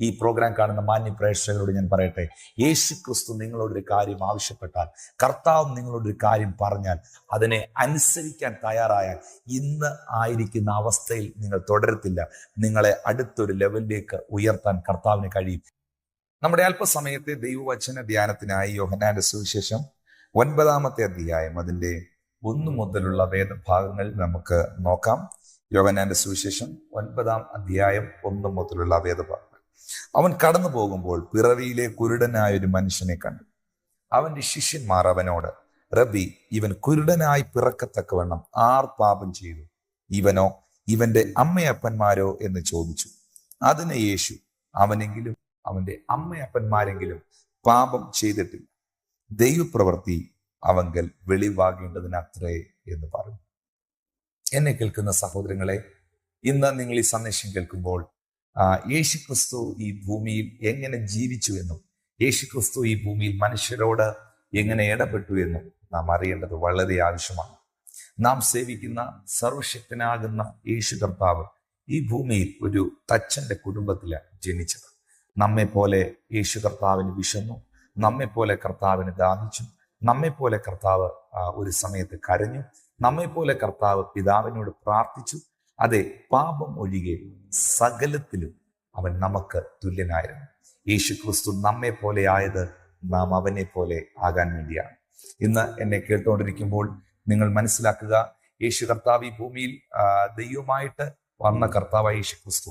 ഈ പ്രോഗ്രാം കാണുന്ന മാന്യ പ്രേക്ഷകരോട് ഞാൻ പറയട്ടെ യേശു ക്രിസ്തു നിങ്ങളോടൊരു കാര്യം ആവശ്യപ്പെട്ടാൽ കർത്താവ് നിങ്ങളോടൊരു കാര്യം പറഞ്ഞാൽ അതിനെ അനുസരിക്കാൻ തയ്യാറായാൽ ഇന്ന് ആയിരിക്കുന്ന അവസ്ഥയിൽ നിങ്ങൾ തുടരത്തില്ല. നിങ്ങളെ അടുത്തൊരു ലെവലിലേക്ക് ഉയർത്താൻ കർത്താവിന് കഴിയും. നമ്മുടെ അല്പസമയത്തെ ദൈവവചന ധ്യാനത്തിനായി യോഹനാന്റെ സുവിശേഷം ഒൻപതാമത്തെ അധ്യായം അതിന്റെ ഒന്നു മുതലുള്ള വേദഭാഗങ്ങൾ നമുക്ക് നോക്കാം. യോഹനാന്റെ സുവിശേഷം ഒൻപതാം അധ്യായം ഒന്ന് മുതലുള്ള വേദഭാഗങ്ങൾ അവൻ കടന്നു പോകുമ്പോൾ പിറവിയിലെ കുരുടനായ ഒരു മനുഷ്യനെ കണ്ടു. അവന്റെ ശിഷ്യന്മാർ അവനോട് റബി ഇവൻ കുരുടനായി പിറക്കത്തക്കവണ്ണം ആർ പാപം ചെയ്തു? ഇവനോ ഇവന്റെ അമ്മയപ്പന്മാരോ? എന്ന് ചോദിച്ചു. അതിന് യേശു അവനെങ്കിലും അവന്റെ അമ്മയപ്പന്മാരെങ്കിലും പാപം ചെയ്തിട്ടില്ല. ദൈവപ്രവൃത്തി അവങ്കൽ വെളിവാകേണ്ടതിനത്രേ എന്ന് പറഞ്ഞു. എന്നെ കേൾക്കുന്ന സഹോദരങ്ങളെ ഇന്ന് നിങ്ങൾ ഈ സന്ദേശം കേൾക്കുമ്പോൾ യേശുക്രിസ്തു ഈ ഭൂമിയിൽ എങ്ങനെ ജീവിച്ചു എന്നും യേശുക്രിസ്തു ഈ ഭൂമിയിൽ മനുഷ്യരോട് എങ്ങനെ ഇടപെട്ടു എന്നും നാം അറിയേണ്ടത് വളരെ ആവശ്യമാണ്. നാം സേവിക്കുന്ന സർവശക്തനാകുന്ന യേശു കർത്താവ് ഈ ഭൂമിയിൽ ഒരു തച്ചന്റെ കുടുംബത്തിലാണ് ജനിച്ചത്. നമ്മെ പോലെ യേശു കർത്താവിന് വിശന്നു നമ്മെ പോലെ കർത്താവിന് ദാഹിച്ചു നമ്മെ പോലെ കർത്താവ് ഒരു സമയത്ത് കരഞ്ഞു നമ്മെ പോലെ കർത്താവ് പിതാവിനോട് പ്രാർത്ഥിച്ചു അതെ പാപം ഒഴികെ സകലത്തിലും അവൻ നമുക്ക് തുല്യനായിരുന്നു. യേശു ക്രിസ്തു നമ്മെ പോലെ ആയത് നാം അവനെ പോലെ ആകാൻ വേണ്ടിയാണ്. ഇന്ന് എന്നെ കേട്ടുകൊണ്ടിരിക്കുമ്പോൾ നിങ്ങൾ മനസ്സിലാക്കുക യേശു കർത്താവ് ഈ ഭൂമിയിൽ ദൈവമായിട്ട് വന്ന കർത്താവായ യേശു ക്രിസ്തു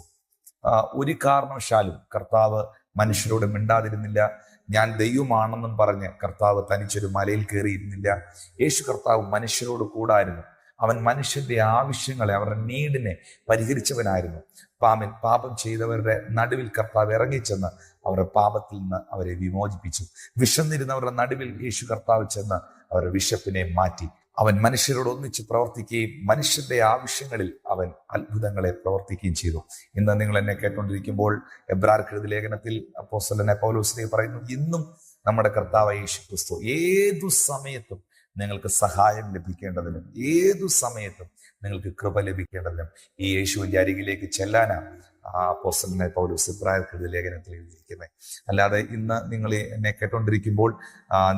ഒരു കാരണവശാലും കർത്താവ് മനുഷ്യരോട് മിണ്ടാതിരുന്നില്ല. ഞാൻ ദൈവമാണെന്നും പറഞ്ഞ് കർത്താവ് തനിച്ചൊരു മലയിൽ കയറിയിരുന്നില്ല. യേശു കർത്താവ് മനുഷ്യരോട് കൂടായിരുന്നു. അവൻ മനുഷ്യന്റെ ആവശ്യങ്ങളെ അവരുടെ നീഡിനെ പരിഹരിച്ചവനായിരുന്നു. പാമൻ പാപം ചെയ്തവരുടെ നടുവിൽ കർത്താവ് ഇറങ്ങിച്ചെന്ന് അവരുടെ പാപത്തിൽ നിന്ന് അവരെ വിമോചിപ്പിച്ചു. വിശന്നിരുന്നവരുടെ നടുവിൽ യേശു കർത്താവ് ചെന്ന് അവരുടെ വിശപ്പിനെ മാറ്റി. അവൻ മനുഷ്യരോട് ഒന്നിച്ച് പ്രവർത്തിക്കുകയും മനുഷ്യന്റെ ആവശ്യങ്ങളിൽ അവൻ അത്ഭുതങ്ങളെ പ്രവർത്തിക്കുകയും ചെയ്തു. ഇന്ന് നിങ്ങൾ എന്നെ കേട്ടുകൊണ്ടിരിക്കുമ്പോൾ എബ്രാർക്കെഴുതി ലേഖനത്തിൽ അപ്പോസ്തലനെ പൗലോസിനെ പറയുന്നു ഇന്നും നമ്മുടെ കർത്താവ് യേശു ക്രിസ്തു ഏതു സമയത്തും നിങ്ങൾക്ക് സഹായം ലഭിക്കേണ്ടതിനും ഏതു സമയത്തും നിങ്ങൾക്ക് കൃപ ലഭിക്കേണ്ടതിനും ഈ യേശുവിന്റെ അരികിലേക്ക് ചെല്ലാനാണ് ആ പോസ്റ്റലിനെ പൗലോസ് ഇബ്രാർക്കെഴുതി ലേഖനത്തിൽ എഴുതിയിരിക്കുന്നത്. അല്ലാതെ ഇന്ന് നിങ്ങൾ എന്നെ കേട്ടോണ്ടിരിക്കുമ്പോൾ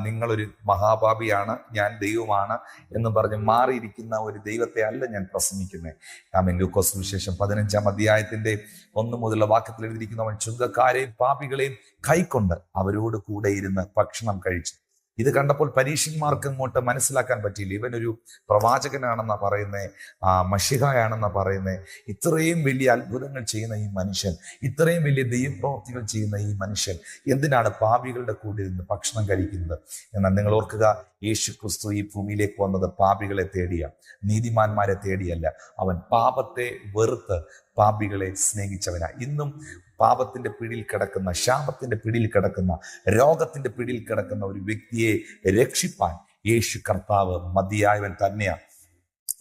നിങ്ങളൊരു മഹാപാപിയാണ് ഞാൻ ദൈവമാണ് എന്ന് പറഞ്ഞ് മാറിയിരിക്കുന്ന ഒരു ദൈവത്തെ അല്ല ഞാൻ പ്രസംഗിക്കുന്നത് ആമേൻ. ലൂക്കോസ് വിശേഷം പതിനഞ്ചാം അധ്യായത്തിന്റെ ഒന്ന് മുതലുള്ള വാക്യത്തിൽ എഴുതിയിരിക്കുന്നവൻ ചുങ്കക്കാരെയും പാപികളെയും കൈക്കൊണ്ട് അവരോട് കൂടെ ഇരുന്ന് ഭക്ഷണം കഴിച്ചു. ഇത് കണ്ടപ്പോൾ പരീക്ഷന്മാർക്ക് ഇങ്ങോട്ട് മനസ്സിലാക്കാൻ പറ്റിയില്ല. ഇവനൊരു പ്രവാചകനാണെന്നാ പറയുന്നത് ആ മഷിഹായാണെന്നാ പറയുന്നത് ഇത്രയും വലിയ അത്ഭുതങ്ങൾ ചെയ്യുന്ന ഈ മനുഷ്യൻ ഇത്രയും വലിയ ദൈവപ്രവർത്തികൾ ചെയ്യുന്ന ഈ മനുഷ്യൻ എന്തിനാണ് പാപികളുടെ കൂടെ നിന്ന് ഭക്ഷണം കഴിക്കുന്നത്? എന്നാൽ നിങ്ങൾ ഓർക്കുക യേശു ക്രിസ്തു ഈ ഭൂമിയിലേക്ക് വന്നത് പാപികളെ തേടിയ. നീതിമാന്മാരെ തേടിയല്ല. അവൻ പാപത്തെ വെറുത്ത് പാപികളെ സ്നേഹിച്ചവനാ. ഇന്നും പാപത്തിന്റെ പിടിയിൽ കിടക്കുന്ന ശാപത്തിന്റെ പിടിയിൽ കിടക്കുന്ന രോഗത്തിന്റെ പിടിയിൽ കിടക്കുന്ന ഒരു വ്യക്തിയെ രക്ഷിപ്പാൻ യേശു കർത്താവ് മതിയായവൻ തന്നെയാണ്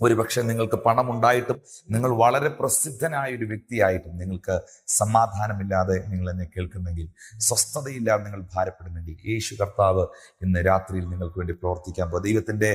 ഒരുപക്ഷെ നിങ്ങൾക്ക് പണമുണ്ടായിട്ടും നിങ്ങൾ വളരെ പ്രസിദ്ധനായ ഒരു വ്യക്തിയായിട്ടും നിങ്ങൾക്ക് സമാധാനമില്ലാതെ നിങ്ങൾ എന്നെ കേൾക്കുന്നെങ്കിൽ സ്വസ്ഥതയില്ലാതെ നിങ്ങൾ ഭാരപ്പെടുന്നെങ്കിൽ യേശു കർത്താവ് ഇന്ന് രാത്രിയിൽ നിങ്ങൾക്ക് വേണ്ടി പ്രവർത്തിക്കാൻ പോകും. ദൈവത്തിന്റെ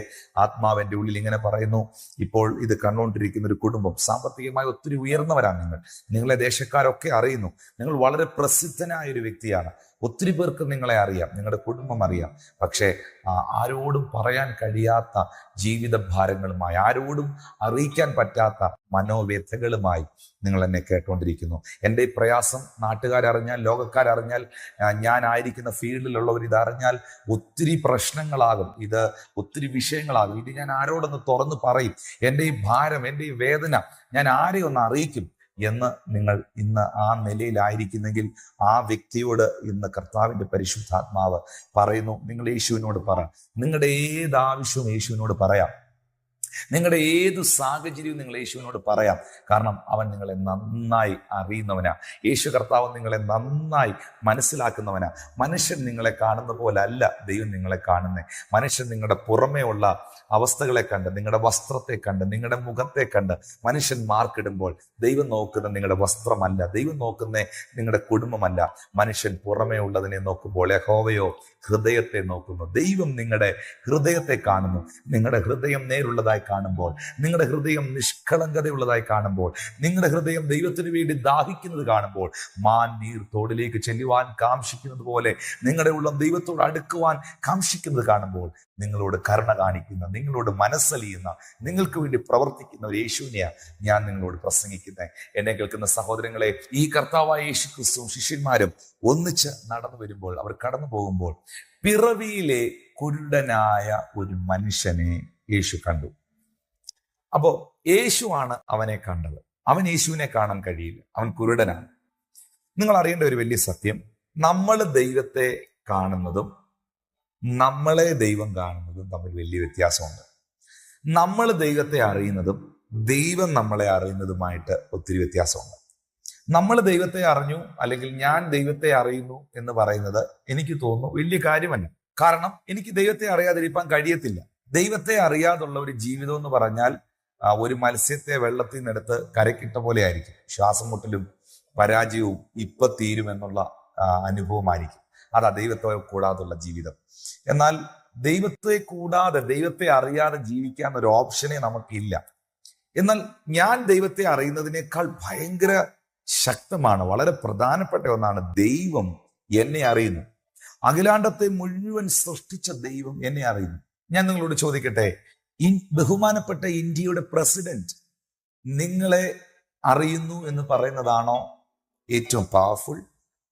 എന്റെ ഉള്ളിൽ ഇങ്ങനെ പറയുന്നു ഇപ്പോൾ ഇത് കണ്ടുകൊണ്ടിരിക്കുന്ന ഒരു കുടുംബം സാമ്പത്തികമായി ഒത്തിരി ഉയർന്നവരാണ് നിങ്ങൾ. നിങ്ങളെ ദേശക്കാരൊക്കെ അറിയുന്നു. നിങ്ങൾ വളരെ പ്രസിദ്ധനായ ഒരു വ്യക്തിയാണ്. ഒത്തിരി പേർക്ക് നിങ്ങളെ അറിയാം നിങ്ങളുടെ കുടുംബം അറിയാം. പക്ഷേ ആരോടും പറയാൻ കഴിയാത്ത ജീവിത ഭാരങ്ങളുമായി ആരോടും അറിയിക്കാൻ പറ്റാത്ത മനോവ്യഥകളുമായി നിങ്ങൾ എന്നെ കേട്ടുകൊണ്ടിരിക്കുന്നു എന്റെ ഈ പ്രയാസം നാട്ടുകാരറിഞ്ഞാൽ ലോകക്കാരറിഞ്ഞാൽ ഞാനായിരിക്കുന്ന ഫീൽഡിലുള്ളവർ ഇതറിഞ്ഞാൽ ഒത്തിരി പ്രശ്നങ്ങളാകും. ഇത് ഒത്തിരി വിഷയങ്ങളാകും. ഇത് ഞാൻ ആരോടൊന്ന് തുറന്ന് പറയും. എന്റെ ഈ ഭാരം എന്റെ ഈ വേദന ഞാൻ ആരെയൊന്ന് അറിയിക്കും? എന്ന് നിങ്ങൾ ഇന്ന് ആ നിലയിലായിരിക്കുന്നെങ്കിൽ ആ വ്യക്തിയോട് ഇന്ന് കർത്താവിന്റെ പരിശുദ്ധാത്മാവ് പറയുന്നു. നിങ്ങൾ യേശുവിനോട് പറ. നിങ്ങളുടെ ഏത് ആവശ്യവും യേശുവിനോട് പറയാം. നിങ്ങളുടെ ഏത് സാഹചര്യവും നിങ്ങൾ യേശുവിനോട് പറയാം. കാരണം അവൻ നിങ്ങളെ നന്നായി അറിയുന്നവനാ. യേശു കർത്താവ് നിങ്ങളെ നന്നായി മനസ്സിലാക്കുന്നവനാ. മനുഷ്യൻ നിങ്ങളെ കാണുന്ന പോലെ അല്ല ദൈവം നിങ്ങളെ കാണുന്നത് മനുഷ്യൻ നിങ്ങളുടെ പുറമേ ഉള്ള അവസ്ഥകളെ കണ്ട് നിങ്ങളുടെ വസ്ത്രത്തെ കണ്ട് നിങ്ങളുടെ മുഖത്തെ കണ്ട് മനുഷ്യൻ മാർക്കിടുമ്പോൾ ദൈവം നോക്കുന്ന നിങ്ങളുടെ വസ്ത്രമല്ല ദൈവം നോക്കുന്ന നിങ്ങളുടെ കുടുംബമല്ല. മനുഷ്യൻ പുറമേ ഉള്ളതിനെ നോക്കുമ്പോൾ യഹോവയോ ഹൃദയത്തെ നോക്കുന്നു. ദൈവം നിങ്ങളുടെ ഹൃദയത്തെ കാണുന്നു. നിങ്ങളുടെ ഹൃദയം നേരുള്ളതായി കാണുമ്പോൾ നിങ്ങളുടെ ഹൃദയം നിഷ്കളങ്കതയുള്ളതായി കാണുമ്പോൾ നിങ്ങളുടെ ഹൃദയം ദൈവത്തിന് വേണ്ടി ദാഹിക്കുന്നത് കാണുമ്പോൾ മാൻ നീർ തോടിലേക്ക് ചെല്ലുവാൻ കാംക്ഷിക്കുന്നത് പോലെ നിങ്ങളുടെ ഉള്ളം ദൈവത്തോട് അടുക്കുവാൻ കാംക്ഷിക്കുന്നത് കാണുമ്പോൾ നിങ്ങളോട് കരുണ കാണിക്കുന്ന നിങ്ങളോട് മനസ്സലിയുന്ന നിങ്ങൾക്ക് വേണ്ടി പ്രവർത്തിക്കുന്ന ഒരു യേശുവിനെയാണ് ഞാൻ നിങ്ങളോട് പ്രസംഗിക്കുന്നത് എന്നെ കേൾക്കുന്ന സഹോദരങ്ങളെ ഈ കർത്താവായ യേശു ക്രിസ്തുവും ശിഷ്യന്മാരും ഒന്നിച്ച് നടന്നു വരുമ്പോൾ അവർ കടന്നു പോകുമ്പോൾ പിറവിയിലെ കുരുടനായ ഒരു മനുഷ്യനെ യേശു കണ്ടു. അപ്പോ യേശുവാണ് അവനെ കണ്ടത്. അവൻ യേശുവിനെ കാണാൻ കഴിയില്ല. അവൻ കുരുടനാണ്. നിങ്ങൾ അറിയേണ്ട ഒരു വലിയ സത്യം. നമ്മൾ ദൈവത്തെ കാണുന്നതും നമ്മളെ ദൈവം കാണുന്നതും തമ്മിൽ വലിയ വ്യത്യാസമുണ്ട്. നമ്മൾ ദൈവത്തെ അറിയുന്നതും ദൈവം നമ്മളെ അറിയുന്നതുമായിട്ട് ഒത്തിരി വ്യത്യാസമുണ്ട്. നമ്മൾ ദൈവത്തെ അറിഞ്ഞു അല്ലെങ്കിൽ ഞാൻ ദൈവത്തെ അറിയുന്നു എന്ന് പറയുന്നത് എനിക്ക് തോന്നുന്നു വലിയ കാര്യമല്ല. കാരണം എനിക്ക് ദൈവത്തെ അറിയാതിരിക്കാൻ കഴിയത്തില്ല. ദൈവത്തെ അറിയാതുള്ള ഒരു ജീവിതം എന്ന് പറഞ്ഞാൽ ഒരു മത്സ്യത്തെ വെള്ളത്തിൽ നിന്നെടുത്ത് കരക്കിട്ട പോലെ ആയിരിക്കും ശ്വാസം മുട്ടലും പരാജയവും ഇപ്പൊ തീരുമെന്നുള്ള അനുഭവമായിരിക്കും. അതാ ദൈവത്തെ കൂടാതുള്ള ജീവിതം. എന്നാൽ ദൈവത്തെ കൂടാതെ ദൈവത്തെ അറിയാതെ ജീവിക്കാൻ ഒരു ഓപ്ഷനെ നമുക്കില്ല. എന്നാൽ ഞാൻ ദൈവത്തെ അറിയുന്നതിനേക്കാൾ ഭയങ്കര ശക്തമാണ് വളരെ പ്രധാനപ്പെട്ട ഒന്നാണ് ദൈവം എന്നെ അറിയുന്നു. അഖിലാണ്ടത്തെ മുഴുവൻ സൃഷ്ടിച്ച ദൈവം എന്നെ അറിയുന്നു. ഞാൻ നിങ്ങളോട് ചോദിക്കട്ടെ ബഹുമാനപ്പെട്ട ഇന്ത്യയുടെ പ്രസിഡന്റ് നിങ്ങളെ അറിയുന്നു എന്ന് പറയുന്നതാണോ ഏറ്റവും പവർഫുൾ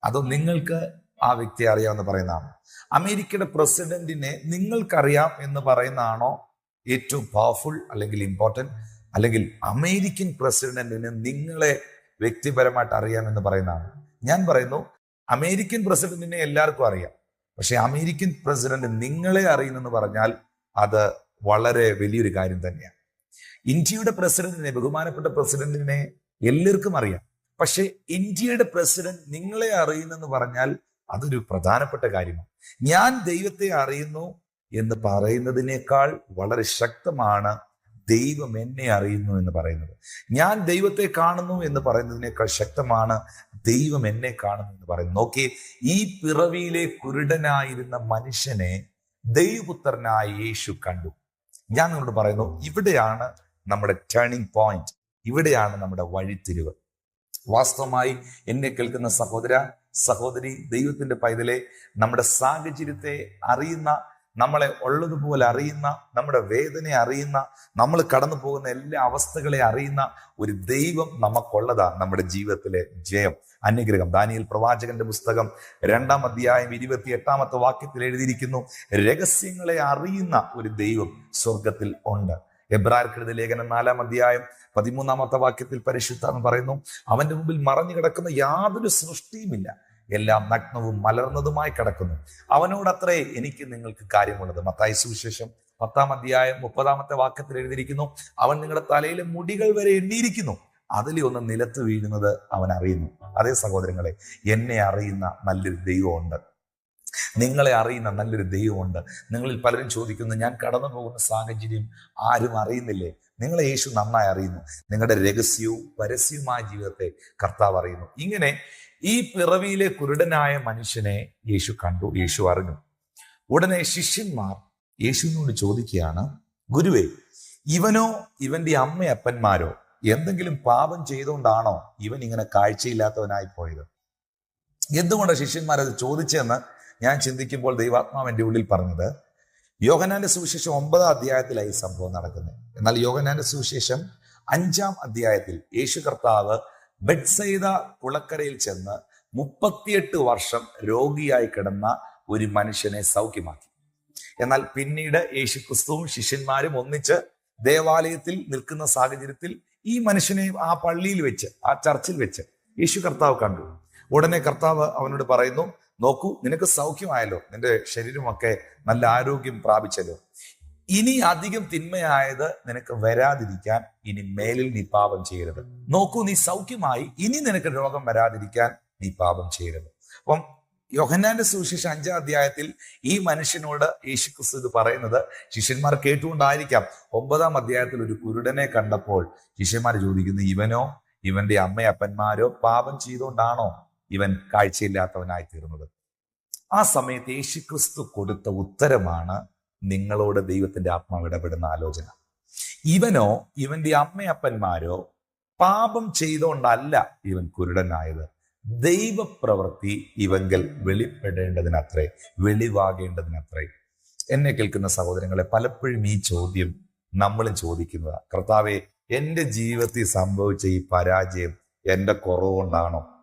അതോ നിങ്ങൾക്ക് ആ വ്യക്തിയെ അറിയാമെന്ന് പറയുന്നതാണോ? അമേരിക്കയുടെ പ്രസിഡന്റിനെ നിങ്ങൾക്കറിയാം എന്ന് പറയുന്നതാണോ ഏറ്റവും പവർഫുൾ അല്ലെങ്കിൽ ഇമ്പോർട്ടന്റ് അല്ലെങ്കിൽ അമേരിക്കൻ പ്രസിഡന്റിന് നിങ്ങളെ വ്യക്തിപരമായിട്ട് അറിയാമെന്ന് പറയുന്നതാണ്? ഞാൻ പറയുന്നു അമേരിക്കൻ പ്രസിഡന്റിനെ എല്ലാവർക്കും അറിയാം. പക്ഷെ അമേരിക്കൻ പ്രസിഡന്റ് നിങ്ങളെ അറിയുന്നെന്ന് പറഞ്ഞാൽ അത് വളരെ വലിയൊരു കാര്യം തന്നെയാണ്. ഇന്ത്യയുടെ പ്രസിഡന്റിനെ ബഹുമാനപ്പെട്ട പ്രസിഡന്റിനെ എല്ലാവർക്കും അറിയാം. പക്ഷെ ഇന്ത്യയുടെ പ്രസിഡന്റ് നിങ്ങളെ അറിയുന്നെന്ന് പറഞ്ഞാൽ അതൊരു പ്രധാനപ്പെട്ട കാര്യമാണ്. ഞാൻ ദൈവത്തെ അറിയുന്നു എന്ന് പറയുന്നതിനേക്കാൾ വളരെ ശക്തമാണ് ദൈവം എന്നെ അറിയുന്നു എന്ന് പറയുന്നത്. ഞാൻ ദൈവത്തെ കാണുന്നു എന്ന് പറയുന്നതിനേക്കാൾ ശക്തമാണ് ദൈവം എന്നെ കാണുന്നു എന്ന് പറയുന്നത്. നോക്കിയേ ഈ പിറവിയിലെ കുരുടനായിരുന്ന മനുഷ്യനെ ദൈവപുത്രനായ യേശു കണ്ടു. ഞാൻ നിങ്ങളോട് പറയുന്നു ഇവിടെയാണ് നമ്മുടെ ടേണിംഗ് പോയിന്റ് ഇവിടെയാണ് നമ്മുടെ വഴിത്തിരിവ്. വാസ്തവമായി എന്നെ കേൾക്കുന്ന സഹോദര സഹോദരി ദൈവത്തിന്റെ പൈതലെ നമ്മുടെ സാഹചര്യത്തെ അറിയുന്ന നമ്മളെ ഉള്ളതുപോലെ അറിയുന്ന നമ്മുടെ വേദനയെ അറിയുന്ന നമ്മൾ കടന്നു പോകുന്ന എല്ലാ അവസ്ഥകളെ അറിയുന്ന ഒരു ദൈവം നമുക്കുള്ളതാണ് നമ്മുടെ ജീവിതത്തിലെ ജയം. അനുഗ്രഹം ദാനിയൽ പ്രവാചകന്റെ പുസ്തകം രണ്ടാം അധ്യായം ഇരുപത്തി എട്ടാമത്തെ വാക്യത്തിൽ എഴുതിയിരിക്കുന്നു രഹസ്യങ്ങളെ അറിയുന്ന ഒരു ദൈവം സ്വർഗത്തിൽ ഉണ്ട്. എബ്രാർക്കെഴുതി ലേഖനം നാലാം അധ്യായം പതിമൂന്നാമത്തെ വാക്യത്തിൽ പരിശുദ്ധ പറയുന്നു അവന്റെ മുമ്പിൽ മറഞ്ഞു കിടക്കുന്ന യാതൊരു സൃഷ്ടിയുമില്ല. എല്ലാം നഗ്നവും മലർന്നതുമായി കിടക്കുന്നു. അവനോടത്രേ എനിക്ക് നിങ്ങൾക്ക് കാര്യമുള്ളത്. മത്തായ സുവിശേഷം പത്താം അധ്യായം മുപ്പതാമത്തെ വാക്യത്തിൽ എഴുതിയിരിക്കുന്നു അവൻ നിങ്ങളുടെ തലയിലെ മുടികൾ വരെ എണ്ണിയിരിക്കുന്നു. അതിലെ ഒന്ന് നിലത്ത് വീഴുന്നത് അവൻ അറിയുന്നു. അതേ സഹോദരങ്ങളെ എന്നെ അറിയുന്ന നല്ലൊരു ദൈവമുണ്ട്. നിങ്ങളെ അറിയുന്ന നല്ലൊരു ദൈവമുണ്ട്. നിങ്ങളിൽ പലരും ചോദിക്കുന്നു ഞാൻ കടന്നു പോകുന്ന സാഹചര്യം ആരും അറിയുന്നില്ലേ? നിങ്ങളെ യേശു നന്നായി അറിയുന്നു. നിങ്ങളുടെ രഹസ്യവും പരസ്യവുമായ ജീവിതത്തെ കർത്താവ് അറിയുന്നു. ഇങ്ങനെ ഈ പിറവിയിലെ കുരുടനായ മനുഷ്യനെ യേശു കണ്ടു. യേശു അറിഞ്ഞു. ഉടനെ ശിഷ്യന്മാർ യേശുവിനോട് ചോദിക്കുകയാണ് ഗുരുവേ ഇവനോ ഇവന്റെ അമ്മയപ്പന്മാരോ എന്തെങ്കിലും പാപം ചെയ്തുകൊണ്ടാണോ ഇവൻ ഇങ്ങനെ കാഴ്ചയില്ലാത്തവനായി പോയത്? എന്തുകൊണ്ട് ശിഷ്യന്മാർ അത് ചോദിച്ചതെന്ന് ഞാൻ ചിന്തിക്കുമ്പോൾ ദൈവാത്മാവ് എന്റെ ഉള്ളിൽ പറഞ്ഞത് യോഗനാന്റെ സുവിശേഷം ഒമ്പതാം അധ്യായത്തിലായി സംഭവം നടക്കുന്നത്. എന്നാൽ യോഗനാന്റെ സുവിശേഷം അഞ്ചാം അധ്യായത്തിൽ യേശു കർത്താവ് ബെഡ്സൈദ കുളക്കരയിൽ ചെന്ന് മുപ്പത്തിയെട്ട് വർഷം രോഗിയായി കിടന്ന ഒരു മനുഷ്യനെ സൗഖ്യമാക്കി. എന്നാൽ പിന്നീട് യേശുക്രിസ്തുവും ശിഷ്യന്മാരും ഒന്നിച്ച് ദേവാലയത്തിൽ നിൽക്കുന്ന സാഹചര്യത്തിൽ ഈ മനുഷ്യനെ ആ പള്ളിയിൽ വെച്ച് ആ ചർച്ചിൽ വെച്ച് യേശു കർത്താവ് കണ്ടു. ഉടനെ കർത്താവ് അവനോട് പറയുന്നു നോക്കൂ നിനക്ക് സൗഖ്യമായല്ലോ. നിന്റെ ശരീരമൊക്കെ നല്ല ആരോഗ്യം പ്രാപിച്ചല്ലോ. ഇനി അധികം തിന്മയായത് നിനക്ക് വരാതിരിക്കാൻ ഇനി മേലിൽ നിപാപം ചെയ്യരുത്. നോക്കൂ നീ സൗഖ്യമായി ഇനി നിനക്ക് രോഗം വരാതിരിക്കാൻ നീ പാപം ചെയ്യരുത്. അപ്പം യോഹന്നാന്റെ സുവിശേഷ അഞ്ചാം അധ്യായത്തിൽ ഈ മനുഷ്യനോട് യേശു ക്രിസ്തു ഇത് പറയുന്നത് ശിഷ്യന്മാർ കേട്ടുകൊണ്ടായിരിക്കാം. ഒമ്പതാം അധ്യായത്തിൽ ഒരു കുരുടനെ കണ്ടപ്പോൾ ശിഷ്യന്മാർ ചോദിക്കുന്നു ഇവനോ ഇവന്റെ അമ്മയപ്പന്മാരോ പാപം ചെയ്തുകൊണ്ടാണോ ഇവൻ കാഴ്ചയില്ലാത്തവനായി തീർന്നത്? ആ സമയത്ത് യേശു ക്രിസ്തു കൊടുത്ത ഉത്തരമാണ് നിങ്ങളോട് ദൈവത്തിന്റെ ആത്മാവ് ഇടപെടുന്ന ആലോചന. ഇവനോ ഇവന്റെ അമ്മയപ്പന്മാരോ പാപം ചെയ്തുകൊണ്ടല്ല ഇവൻ കുരുടനായത്. ദൈവപ്രവൃത്തി ഇവങ്കൽ വെളിപ്പെടേണ്ടതിനത്രേ വെളിവാകേണ്ടതിനത്രേ. എന്നെ കേൾക്കുന്ന സഹോദരങ്ങളെ പലപ്പോഴും ഈ ചോദ്യം നമ്മളും ചോദിക്കുന്നതാ. കർത്താവെ എന്റെ ജീവിതത്തിൽ സംഭവിച്ച ഈ പരാജയം എന്റെ കുറവുകൊണ്ടാണോ?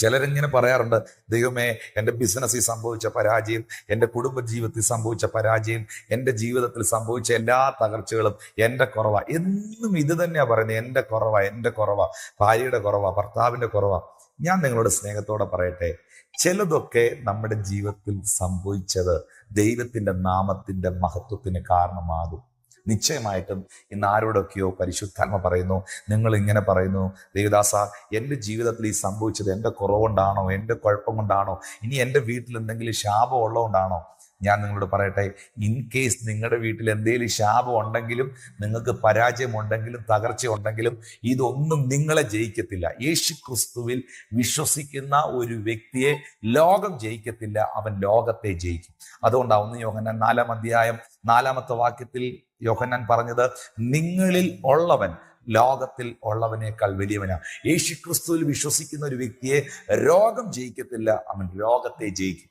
ചിലരിങ്ങനെ പറയാറുണ്ട് ദൈവമേ എന്റെ ബിസിനസ്സിൽ സംഭവിച്ച പരാജയം എന്റെ കുടുംബ ജീവിതത്തിൽ സംഭവിച്ച പരാജയം എന്റെ ജീവിതത്തിൽ സംഭവിച്ച എല്ലാ തകർച്ചകളും എന്റെ കുറവ. എന്നും ഇത് തന്നെയാണ് പറയുന്നത് എന്റെ കുറവ എന്റെ കുറവ ഭാര്യയുടെ കുറവ ഭർത്താവിന്റെ കുറവ. ഞാൻ നിങ്ങളോട് സ്നേഹത്തോടെ പറയട്ടെ ചിലതൊക്കെ നമ്മുടെ ജീവിതത്തിൽ സംഭവിച്ചത് ദൈവത്തിന്റെ നാമത്തിന്റെ മഹത്വത്തിന് കാരണമാകും. നിശ്ചയമായിട്ടും ഇന്ന് ആരോടൊക്കെയോ പരിശുദ്ധാത്മ പറയുന്നു നിങ്ങൾ ഇങ്ങനെ പറയുന്നു ദേവദാസ എന്റെ ജീവിതത്തിൽ ഈ സംഭവിച്ചത് എന്റെ കുറവുകൊണ്ടാണോ എന്റെ കുഴപ്പം കൊണ്ടാണോ ഇനി എന്റെ വീട്ടിൽ എന്തെങ്കിലും ശാപം ഉള്ളതുകൊണ്ടാണോ? ഞാൻ നിങ്ങളോട് പറയട്ടെ ഇൻ കേസ് നിങ്ങളുടെ വീട്ടിൽ എന്തെങ്കിലും ശാപം ഉണ്ടെങ്കിലും നിങ്ങൾക്ക് പരാജയമുണ്ടെങ്കിലും തകർച്ച ഉണ്ടെങ്കിലും ഇതൊന്നും നിങ്ങളെ ജയിക്കത്തില്ല. യേശു ക്രിസ്തുവിൽ വിശ്വസിക്കുന്ന ഒരു വ്യക്തിയെ ലോകം ജയിക്കത്തില്ല അവൻ ലോകത്തെ ജയിക്കും. അതുകൊണ്ടാണ് ഒന്ന് യോഗന നാലാം അധ്യായം നാലാമത്തെ വാക്യത്തിൽ യോഹന്നാൻ പറഞ്ഞത് നിങ്ങളിൽ ഉള്ളവൻ ലോകത്തിൽ ഉള്ളവനേക്കാൾ വലിയവനാണ് യേശുക്രിസ്തുവിൽ വിശ്വസിക്കുന്ന ഒരു വ്യക്തിയെ രോഗം ജയിക്കത്തില്ല അവൻ രോഗത്തെ ജയിക്കും.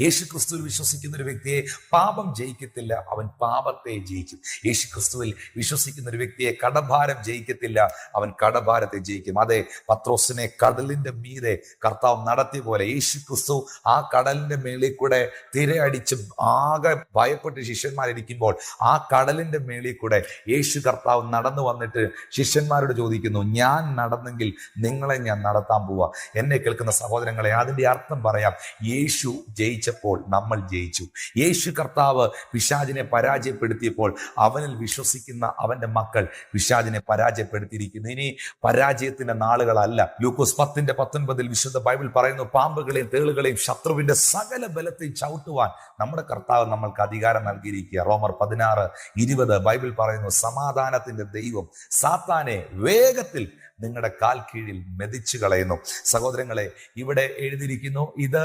യേശു ക്രിസ്തുവിൽ വിശ്വസിക്കുന്ന ഒരു വ്യക്തിയെ പാപം ജയിക്കത്തില്ല അവൻ പാപത്തെ ജയിക്കും യേശു ക്രിസ്തുവിൽ വിശ്വസിക്കുന്ന ഒരു വ്യക്തിയെ കടഭാരം ജയിക്കത്തില്ല അവൻ കടഭാരത്തെ ജയിക്കും. അതെ പത്രോസിനെ കടലിന്റെ മീതെ കർത്താവ് നടത്തിയ പോലെ യേശു ക്രിസ്തു ആ കടലിന്റെ മേളിൽ കൂടെ തിരയടിച്ച് ആകെ ഭയപ്പെട്ട് ശിഷ്യന്മാരിരിക്കുമ്പോൾ ആ കടലിന്റെ മേളിൽ കൂടെ യേശു കർത്താവ് നടന്നു വന്നിട്ട് ശിഷ്യന്മാരോട് ചോദിക്കുന്നു ഞാൻ നടന്നെങ്കിൽ നിങ്ങളെ ഞാൻ നടത്താൻ പോവാ. എന്നെ കേൾക്കുന്ന സഹോദരങ്ങളെ അതിന്റെ അർത്ഥം പറയാം യേശു ജയിച്ചപ്പോൾ നമ്മൾ ജയിച്ചു. യേശു കർത്താവ് പിശാചിനെ പരാജയപ്പെടുത്തിയപ്പോൾ അവനിൽ വിശ്വസിക്കുന്ന അവന്റെ മക്കൾ പിശാചിനെ പരാജയപ്പെടുത്തിയിരിക്കുന്നു. ഇനി പരാജയത്തിന്റെ നാളുകളല്ല. ലൂക്കോസ് പത്തിന്റെ പത്തൊൻപതിൽ വിശുദ്ധ ബൈബിൾ പറയുന്നു പാമ്പുകളെയും തേളുകളെയും ശത്രുവിന്റെ സകല ബലത്തെയും ചവിട്ടുവാൻ നമ്മുടെ കർത്താവ് നമ്മൾക്ക് അധികാരം നൽകിയിരിക്കുക റോമർ പതിനാറ് ഇരുപത് ബൈബിൾ പറയുന്നു സമാധാനത്തിന്റെ ദൈവം സാത്താനെ വേഗത്തിൽ നിങ്ങളുടെ കാൽ കീഴിൽ മെതിച്ചു കളയുന്നു. സഹോദരങ്ങളെ ഇവിടെ എഴുതിയിരിക്കുന്നു ഇത്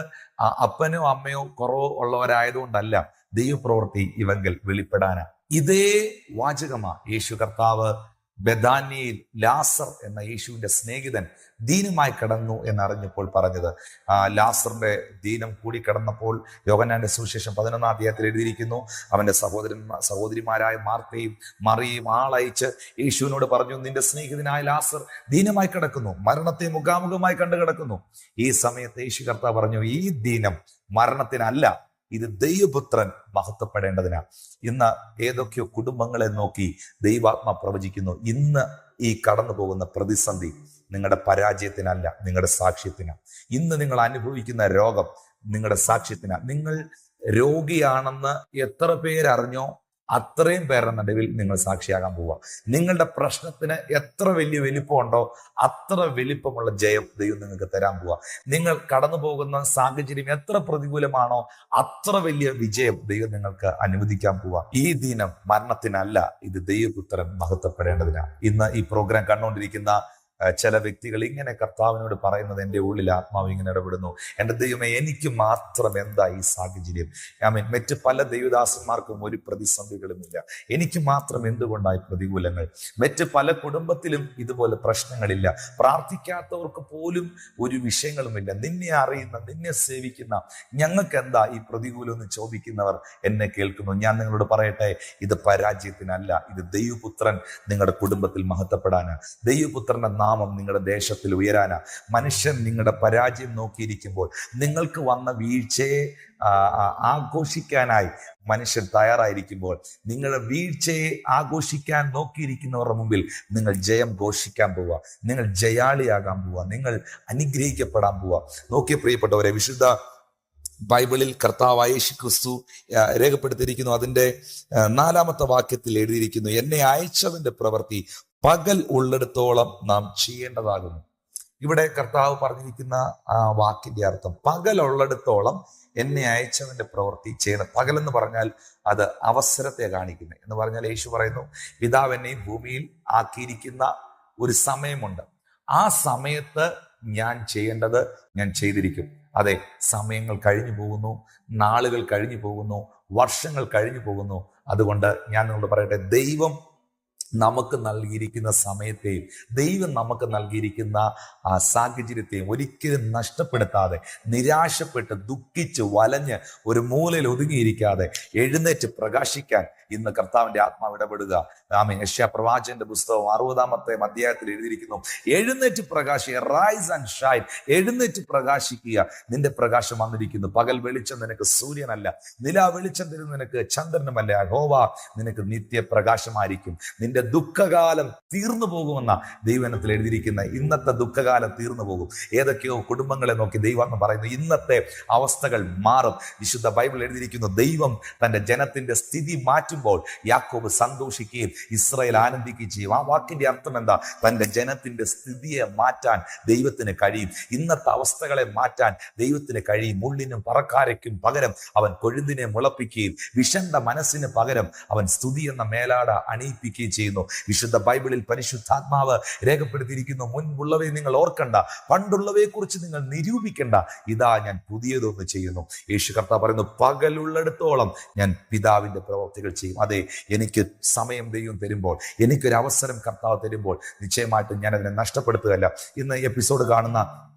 അപ്പനോ അമ്മയോ കുറവോ ഉള്ളവരായതുകൊണ്ടല്ല ദൈവപ്രവൃത്തി ഇവങ്കിൽ വെളിപ്പെടാനാണ് ഇതേ വാചകമാ യേശു കർത്താവ് ബദാനിയിൽ ലാസർ എന്ന യേശുവിന്റെ സ്നേഹിതൻ ദീനമായി കിടന്നു എന്നറിഞ്ഞപ്പോൾ പറഞ്ഞത്. ലാസറിന്റെ ദീനം കൂടി കിടന്നപ്പോൾ യോഗനാന്റെ സുവിശേഷം പതിനൊന്നാം അധ്യായത്തിൽ എഴുതിയിരിക്കുന്നു. അവന്റെ സഹോദരൻ സഹോദരിമാരായ മാർത്തയും മറിയും ആളയച്ച് യേശുവിനോട് പറഞ്ഞു നിന്റെ സ്നേഹിതനായ ലാസർ ദീനമായി കിടക്കുന്നു മരണത്തെ മുഖാമുഖമായി കണ്ടു കിടക്കുന്നു ഈ സമയത്ത് യേശു കർത്താവ് പറഞ്ഞു ഈ ദീനം മരണത്തിനല്ല ഇത് ദൈവപുത്രൻ മഹത്വപ്പെടേണ്ടതിനാ. ഇന്ന് ഏതൊക്കെ കുടുംബങ്ങളെ നോക്കി ദൈവാത്മ പ്രവചിക്കുന്നു. ഇന്ന് ഈ കടന്നു പോകുന്ന പ്രതിസന്ധി നിങ്ങളുടെ പരാജയത്തിനല്ല നിങ്ങളുടെ സാക്ഷ്യത്തിനാ. ഇന്ന് നിങ്ങൾ അനുഭവിക്കുന്ന രോഗം നിങ്ങളുടെ സാക്ഷ്യത്തിനാ. നിങ്ങൾ രോഗിയാണെന്ന് എത്ര പേരറിഞ്ഞോ? അത്രയും പേരുടെ നടുവിൽ നിങ്ങൾ സാക്ഷിയാകാൻ പോവുക. നിങ്ങളുടെ പ്രശ്നത്തിന് എത്ര വലിയ വലിപ്പമുണ്ടോ അത്ര വലിപ്പമുള്ള ജയം ദൈവം നിങ്ങൾക്ക് തരാൻ പോവുക. നിങ്ങൾ കടന്നു പോകുന്ന സാഹചര്യം എത്ര പ്രതികൂലമാണോ അത്ര വലിയ വിജയം ദൈവം നിങ്ങൾക്ക് അനുവദിക്കാൻ പോവുക. ഈ ദിനം മരണത്തിനല്ല ഇത് ദൈവപുത്രൻ മഹത്വപ്പെടേണ്ടതിനാണ്. ഇന്ന് ഈ പ്രോഗ്രാം കണ്ടുകൊണ്ടിരിക്കുന്ന ചില വ്യക്തികൾ ഇങ്ങനെ കർത്താവിനോട് പറയുന്നത് എന്റെ ഉള്ളിൽ ആത്മാവ് ഇങ്ങനെ ഇടപെടുന്നു. എന്റെ ദൈവമേ എനിക്ക് മാത്രം എന്താ ഈ സാഹചര്യം? ഞാൻ മീൻ മറ്റ് പല ദൈവദാസന്മാർക്കും ഒരു പ്രതിസന്ധികളുമില്ല. എനിക്ക് മാത്രം എന്തുകൊണ്ടായി പ്രതികൂലങ്ങൾ? മറ്റ് പല കുടുംബത്തിലും ഇതുപോലെ പ്രശ്നങ്ങളില്ല. പ്രാർത്ഥിക്കാത്തവർക്ക് പോലും ഒരു വിഷയങ്ങളുമില്ല. നിന്നെ അറിയുന്ന നിന്നെ സേവിക്കുന്ന ഞങ്ങൾക്ക് എന്താ ഈ പ്രതികൂലം എന്ന് ചോദിക്കുന്നവർ എന്നെ കേൾക്കുന്നു. ഞാൻ നിങ്ങളോട് പറയട്ടെ ഇത് പരാജയത്തിനല്ല. ഇത് ദൈവപുത്രൻ നിങ്ങളുടെ കുടുംബത്തിൽ മഹത്വപ്പെടാനാണ്. ദൈവപുത്രന്റെ നാമം നിങ്ങളുടെ ദേശത്തിൽ ഉയരാനാ. മനുഷ്യൻ നിങ്ങളുടെ പരാജയം നോക്കിയിരിക്കുമ്പോൾ നിങ്ങൾക്ക് വന്ന വീഴ്ചയെ ആഘോഷിക്കാനായി മനുഷ്യൻ തയ്യാറായിരിക്കുമ്പോൾ നിങ്ങളുടെ വീഴ്ചയെ ആഘോഷിക്കാൻ നോക്കിയിരിക്കുന്നവരുടെ മുമ്പിൽ നിങ്ങൾ ജയം ഘോഷിക്കാൻ പോവുക. നിങ്ങൾ ജയാളിയാകാൻ പോവുക. നിങ്ങൾ അനുഗ്രഹിക്കപ്പെടാൻ പോവുക. നോക്കിയ പ്രിയപ്പെട്ടവരെ വിശുദ്ധ ബൈബിളിൽ കർത്താവ് യേശു ക്രിസ്തു രേഖപ്പെടുത്തിയിരിക്കുന്നു. അതിന്റെ നാലാമത്തെ വാക്യത്തിൽ എഴുതിയിരിക്കുന്നു എന്നെ അയച്ചവന്റെ പ്രവൃത്തി പകൽ ഉള്ളിടത്തോളം നാം ചെയ്യേണ്ടതാകുന്നു. ഇവിടെ കർത്താവ് പറഞ്ഞിരിക്കുന്ന ആ വാക്കിന്റെ അർത്ഥം പകൽ ഉള്ളിടത്തോളം എന്നെ അയച്ചവന്റെ പ്രവൃത്തി ചെയ്യണം പകൽ എന്ന് പറഞ്ഞാൽ അത് അവസരത്തെ കാണിക്കുന്നത് എന്ന് പറഞ്ഞാൽ യേശു പറയുന്നു പിതാവ് എന്നെ ഭൂമിയിൽ ആക്കിയിരിക്കുന്ന ഒരു സമയമുണ്ട്. ആ സമയത്ത് ഞാൻ ചെയ്യേണ്ടത് ഞാൻ ചെയ്തിരിക്കും. അതെ സമയങ്ങൾ കഴിഞ്ഞു പോകുന്നു നാളുകൾ കഴിഞ്ഞു പോകുന്നു വർഷങ്ങൾ കഴിഞ്ഞു പോകുന്നു. അതുകൊണ്ട് ഞാൻ നിങ്ങളോട് പറയട്ടെ ദൈവം നമുക്ക് നൽകിയിരിക്കുന്ന സമയത്തെയും ദൈവം നമുക്ക് നൽകിയിരിക്കുന്ന ആ സാഹചര്യത്തെയും ഒരിക്കലും നഷ്ടപ്പെടുത്താതെ നിരാശപ്പെട്ട് ദുഃഖിച്ച് വലഞ്ഞ് ഒരു മൂലയിൽ ഒതുങ്ങിയിരിക്കാതെ എഴുന്നേറ്റ് പ്രകാശിക്കാൻ ഇന്ന് കർത്താവിന്റെ ആത്മാവ് ഇടപെടുക. ആമേ യശ്യ പ്രവാചന്റെ പുസ്തകം അറുപതാമത്തെ അധ്യായത്തിൽ എഴുതിയിരിക്കുന്നു. എഴുന്നേറ്റ് പ്രകാശിക്കുക. റൈസ് ആൻഡ് ഷൈൻ എഴുന്നേറ്റ് പ്രകാശിക്കുക. നിന്റെ പ്രകാശം വന്നിരിക്കുന്നു. പകൽ വെളിച്ചം നിനക്ക് സൂര്യനല്ല. നില വെളിച്ചം തരുന്ന നിനക്ക് ചന്ദ്രനുമല്ല ഹോവ നിനക്ക് നിത്യപ്രകാശമായിരിക്കും. നിന്റെ ദുഃഖകാലം തീർന്നു പോകുമെന്ന ദൈവനത്തിൽ എഴുതിയിരിക്കുന്ന. ഇന്നത്തെ ദുഃഖകാലം തീർന്നു പോകും. ഏതൊക്കെയോ കുടുംബങ്ങളെ നോക്കി ദൈവം എന്ന് പറയുന്നു ഇന്നത്തെ അവസ്ഥകൾ മാറും. വിശുദ്ധ ബൈബിൾ എഴുതിയിരിക്കുന്നു ദൈവം തന്റെ ജനത്തിന്റെ സ്ഥിതി മാറ്റുമ്പോൾ യാക്കോബ് സന്തോഷിക്കുകയും ഇസ്രയേൽ ആനന്ദിക്കുകയും ചെയ്യും. ആ വാക്കിന്റെ അർത്ഥം എന്താ? തന്റെ ജനത്തിന്റെ സ്ഥിതിയെ മാറ്റാൻ ദൈവത്തിന് കഴിയും. ഇന്നത്തെ അവസ്ഥകളെ മാറ്റാൻ ദൈവത്തിന് കഴിയും. മുള്ളിനും പറക്കാരയ്ക്കും പകരം അവൻ കൊഴുന്തിനെ മുളപ്പിക്കുകയും വിഷണ്ട മനസ്സിന് പകരം അവൻ സ്തുതി എന്ന മേലാട അണിയിപ്പിക്കുകയും ചെയ്യുന്നു. വിശുദ്ധ ബൈബിളിൽ പരിശുദ്ധാത്മാവ് രേഖപ്പെടുത്തിയിരിക്കുന്നു. മുൻപുള്ളവയെ നിങ്ങൾ ഓർക്കണ്ട. പണ്ടുള്ളവയെ കുറിച്ച് നിങ്ങൾ നിരൂപിക്കണ്ട. ഇതാ ഞാൻ പുതിയതൊന്ന് ചെയ്യുന്നു. യേശു കർത്താവ് പറയുന്നു പകലുള്ളിടത്തോളം ഞാൻ പിതാവിന്റെ പ്രവർത്തികൾ ചെയ്യും അതെ എനിക്ക് സമയം ദൈവം തരുമ്പോൾ എനിക്കൊരു അവസരം കർത്താവ് തരുമ്പോൾ നിശ്ചയമായിട്ടും ഞാൻ അതിനെ നഷ്ടപ്പെടുത്തുകയല്ല. ഇന്ന് എപ്പിസോഡ് കാണുന്ന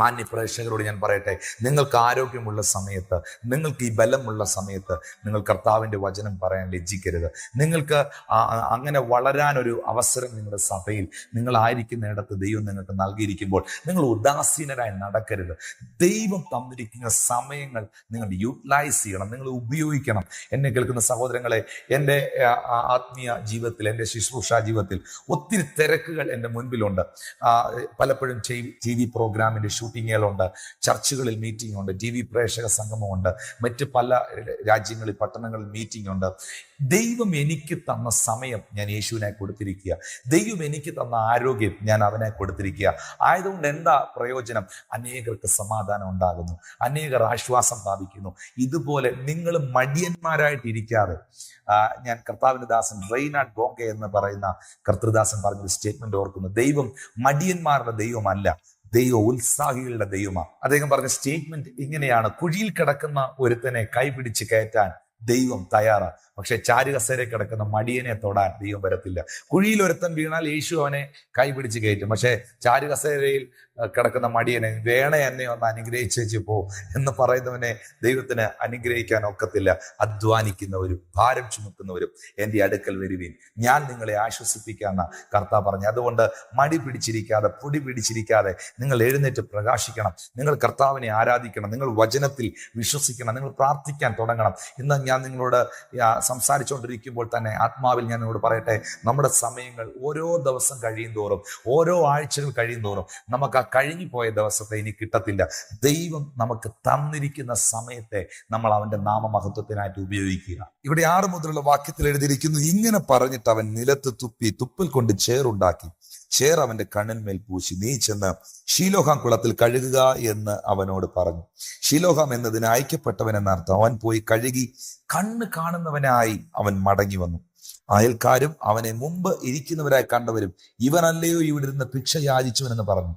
മാന്യ പ്രേക്ഷകരോട് ഞാൻ പറയട്ടെ നിങ്ങൾക്ക് ആരോഗ്യമുള്ള സമയത്ത് നിങ്ങൾക്ക് ഈ ബലമുള്ള സമയത്ത് നിങ്ങൾ കർത്താവിന്റെ വചനം പറയാൻ ലജ്ജിക്കരുത്. നിങ്ങൾക്ക് അങ്ങനെ വളരാനൊരു അവസരം നിങ്ങളുടെ സഭയിൽ നിങ്ങളായിരിക്കുന്നിടത്ത് ദൈവം നിങ്ങൾക്ക് നൽകിയിരിക്കുമ്പോൾ നിങ്ങൾ ഉദാസീനരായി നടക്കരുത്. ദൈവം തന്നിരിക്കുന്ന സമയങ്ങൾ നിങ്ങൾ യൂട്ടിലൈസ് ചെയ്യണം നിങ്ങൾ ഉപയോഗിക്കണം. എന്നെ കേൾക്കുന്ന സഹോദരങ്ങളെ എന്റെ ആത്മീയ ജീവിതത്തിൽ എന്റെ ശുശ്രൂഷ ജീവിതത്തിൽ ഒത്തിരി തിരക്കുകൾ എന്റെ മുൻപിലുണ്ട്. പലപ്പോഴും ടി വി പ്രോഗ്രാമിന്റെ ഷൂട്ടിങ്ങുകളുണ്ട് ചർച്ചുകളിൽ മീറ്റിംഗ് ഉണ്ട് ടി വി പ്രേക്ഷക സംഗമമുണ്ട് മറ്റ് പല രാജ്യങ്ങളിൽ പട്ടണങ്ങളിൽ മീറ്റിംഗ് ഉണ്ട് ദൈവം എനിക്ക് തന്ന സമയം ഞാൻ യേശുവിനെ കൊടുത്തിരിക്കുക. ദൈവം എനിക്ക് തന്ന ആരോഗ്യം ഞാൻ അവനെ കൊടുത്തിരിക്കുക. ആയതുകൊണ്ട് എന്താ പ്രയോജനം? അനേകർക്ക് സമാധാനം ഉണ്ടാകുന്നു. അനേകർ ആശ്വാസം പ്രാപിക്കുന്നു. ഇതുപോലെ നിങ്ങൾ മടിയന്മാരായിട്ടിരിക്കാതെ ഞാൻ കർത്താവിന്റെ ദാസൻ റെയ്നാഡ് ഗോങ്കെ എന്ന് പറയുന്ന കർത്തൃദാസൻ പറഞ്ഞൊരു സ്റ്റേറ്റ്മെന്റ് ഓർക്കുന്നു. ദൈവം മടിയന്മാരുടെ ദൈവമല്ല. ദൈവം ഉത്സാഹികളുടെ ദൈവമാണ് അദ്ദേഹം പറഞ്ഞ സ്റ്റേറ്റ്മെന്റ് ഇങ്ങനെയാണ്. കുഴിയിൽ കിടക്കുന്ന ഒരുത്തനെ കൈപിടിച്ച് കയറ്റാൻ ദൈവം തയ്യാറാണ് പക്ഷെ ചാരുകസേരെ കിടക്കുന്ന മടിയനെ തൊടാൻ ദൈവം വരത്തില്ല. കുഴിയിൽ ഒരുത്തൻ വീണാൽ യേശു അവനെ കൈപിടിച്ച് കയറ്റും. പക്ഷെ ചാരുകസേരയിൽ കിടക്കുന്ന മടിയനെ വേണ എന്നെ ഒന്ന് അനുഗ്രഹിച്ചേച്ച് പോ എന്ന് പറയുന്നവനെ ദൈവത്തിന് അനുഗ്രഹിക്കാൻ ഒക്കത്തില്ല. അധ്വാനിക്കുന്നവരും ഭാരം ചുമക്കുന്നവരും എന്റെ അടുക്കൽ വരുവീൻ. ഞാൻ നിങ്ങളെ ആശ്വസിപ്പിക്കാന്ന കർത്താവ് പറഞ്ഞു അതുകൊണ്ട് മടി പിടിച്ചിരിക്കാതെ പൊടി പിടിച്ചിരിക്കാതെ നിങ്ങൾ എഴുന്നേറ്റ് പ്രകാശിക്കണം. നിങ്ങൾ കർത്താവിനെ ആരാധിക്കണം. നിങ്ങൾ വചനത്തിൽ വിശ്വസിക്കണം. നിങ്ങൾ പ്രാർത്ഥിക്കാൻ തുടങ്ങണം. ഇന്ന് ഞാൻ നിങ്ങളോട് സംസാരിച്ചുകൊണ്ടിരിക്കുമ്പോൾ തന്നെ ആത്മാവിൽ ഞാൻ നിങ്ങളോട് പറയട്ടെ. നമ്മുടെ സമയങ്ങൾ ഓരോ ദിവസം കഴിയും തോറും ഓരോ ആഴ്ചകൾ കഴിയും തോറും നമുക്ക് ആ കഴിഞ്ഞു പോയ ദിവസത്തെ ഇനി കിട്ടത്തില്ല. ദൈവം നമുക്ക് തന്നിരിക്കുന്ന സമയത്തെ നമ്മൾ അവന്റെ നാമമഹത്വത്തിനായിട്ട് ഉപയോഗിക്കുക. ഇവിടെ ആറ് മുതലുള്ള വാക്യത്തിൽ എഴുതിയിരിക്കുന്നു ഇങ്ങനെ പറഞ്ഞിട്ട് അവൻ നിലത്ത് തുപ്പി തുപ്പിൽ കൊണ്ട് ചേറുണ്ടാക്കി. ചേർ അവന്റെ കണ്ണിന്മേൽ പൂശി. നീ ചെന്ന് ഷീലോഹാം കുളത്തിൽ കഴുകുക എന്ന് അവനോട് പറഞ്ഞു. ഷീലോഹാം എന്നതിന് അയക്കപ്പെട്ടവൻ എന്നർത്ഥം അവൻ പോയി കഴുകി കണ്ണ് കാണുന്നവനായി അവൻ മടങ്ങി വന്നു. അയൽക്കാരും അവനെ മുമ്പ് ഇരിക്കുന്നവരായി കണ്ടവരും ഇവനല്ലയോ ഇവിടെ ഇരുന്ന് ഭിക്ഷ യാചിച്ചുവനെന്ന് പറഞ്ഞു.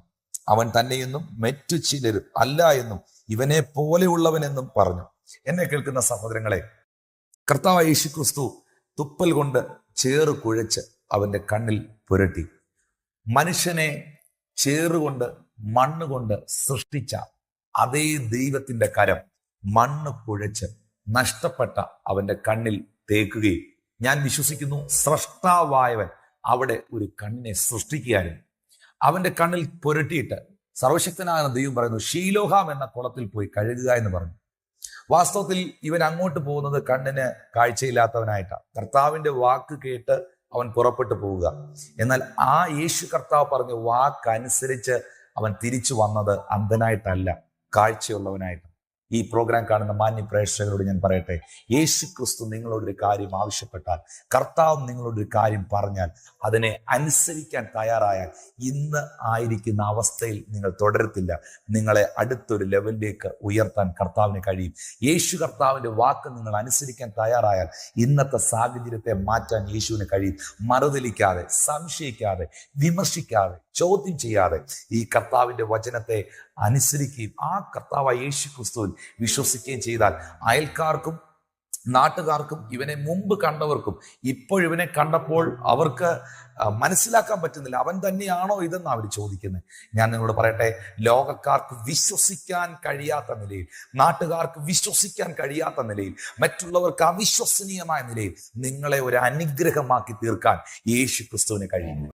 അവൻ തന്നെയെന്നും മറ്റു ചിലരും അല്ല എന്നും ഇവനെ പോലെയുള്ളവനെന്നും പറഞ്ഞു. എന്നെ കേൾക്കുന്ന സഹോദരങ്ങളെ കർത്താവ് യേശു ക്രിസ്തു തുപ്പൽ കൊണ്ട് ചേറ് കുഴച്ച് അവന്റെ കണ്ണിൽ പുരട്ടി. മനുഷ്യനെ ചേറുകൊണ്ട് മണ്ണ് കൊണ്ട് സൃഷ്ടിച്ച അതേ ദൈവത്തിന്റെ കരം മണ്ണ് കുഴച്ച് നഷ്ടപ്പെട്ട അവന്റെ കണ്ണിൽ തേക്കുകയും. ഞാൻ വിശ്വസിക്കുന്നു സ്രഷ്ടാവായവൻ അവിടെ ഒരു കണ്ണിനെ സൃഷ്ടിക്കുകയായിരുന്നു. അവന്റെ കണ്ണിൽ പുരട്ടിയിട്ട് സർവശക്തനായ ദൈവം പറയുന്നു ഷീലോഹാം എന്ന കുളത്തിൽ പോയി കഴുകുക എന്ന് പറഞ്ഞു. വാസ്തവത്തിൽ ഇവൻ അങ്ങോട്ട് പോകുന്നത് കണ്ണിന് കാഴ്ചയില്ലാത്തവനായിട്ടാണ്. കർത്താവിന്റെ വാക്ക് കേട്ട് അവൻ പുറപ്പെട്ടു പോവുക. എന്നാൽ ആ യേശു കർത്താവ് പറഞ്ഞ വാക്കനുസരിച്ച് അവൻ തിരിച്ചു വന്നത് അന്ധനായിട്ടല്ല കാഴ്ചയുള്ളവനായിട്ട് ഈ പ്രോഗ്രാം കാണുന്ന മാന്യ പ്രേക്ഷകരോട് ഞാൻ പറയട്ടെ യേശു ക്രിസ്തു നിങ്ങളോടൊരു കാര്യം ആവശ്യപ്പെട്ടാൽ കർത്താവ് നിങ്ങളോടൊരു കാര്യം പറഞ്ഞാൽ അതിനെ അനുസരിക്കാൻ തയ്യാറായാൽ ഇന്ന് ആയിരിക്കുന്ന അവസ്ഥയിൽ നിങ്ങൾ തുടരത്തില്ല. നിങ്ങളെ അടുത്തൊരു ലെവലിലേക്ക് ഉയർത്താൻ കർത്താവിന് കഴിയും. യേശു കർത്താവിന്റെ വാക്ക് നിങ്ങൾ അനുസരിക്കാൻ തയ്യാറായാൽ ഇന്നത്തെ സാഹചര്യത്തെ മാറ്റാൻ യേശുവിന് കഴിയും. മറുതലിക്കാതെ സംശയിക്കാതെ വിമർശിക്കാതെ ചോദ്യം ചെയ്യാതെ ഈ കർത്താവിന്റെ വചനത്തെ അനുസരിക്കുകയും ആ കർത്താവ് യേശു ക്രിസ്തുവിൽ വിശ്വസിക്കുകയും ചെയ്താൽ അയൽക്കാർക്കും നാട്ടുകാർക്കും ഇവനെ മുമ്പ് കണ്ടവർക്കും ഇപ്പോഴിവനെ കണ്ടപ്പോൾ അവർക്ക് മനസ്സിലാക്കാൻ പറ്റുന്നില്ല. അവൻ തന്നെയാണോ ഇതെന്ന് അവർ ചോദിക്കുന്നത് ഞാൻ നിങ്ങളോട് പറയട്ടെ ലോകക്കാർക്ക് വിശ്വസിക്കാൻ കഴിയാത്ത നിലയിൽ നാട്ടുകാർക്ക് വിശ്വസിക്കാൻ കഴിയാത്ത നിലയിൽ മറ്റുള്ളവർക്ക് അവിശ്വസനീയമായ നിലയിൽ നിങ്ങളെ ഒരു അനുഗ്രഹമാക്കി തീർക്കാൻ യേശു ക്രിസ്തുവിന് കഴിയുന്നു.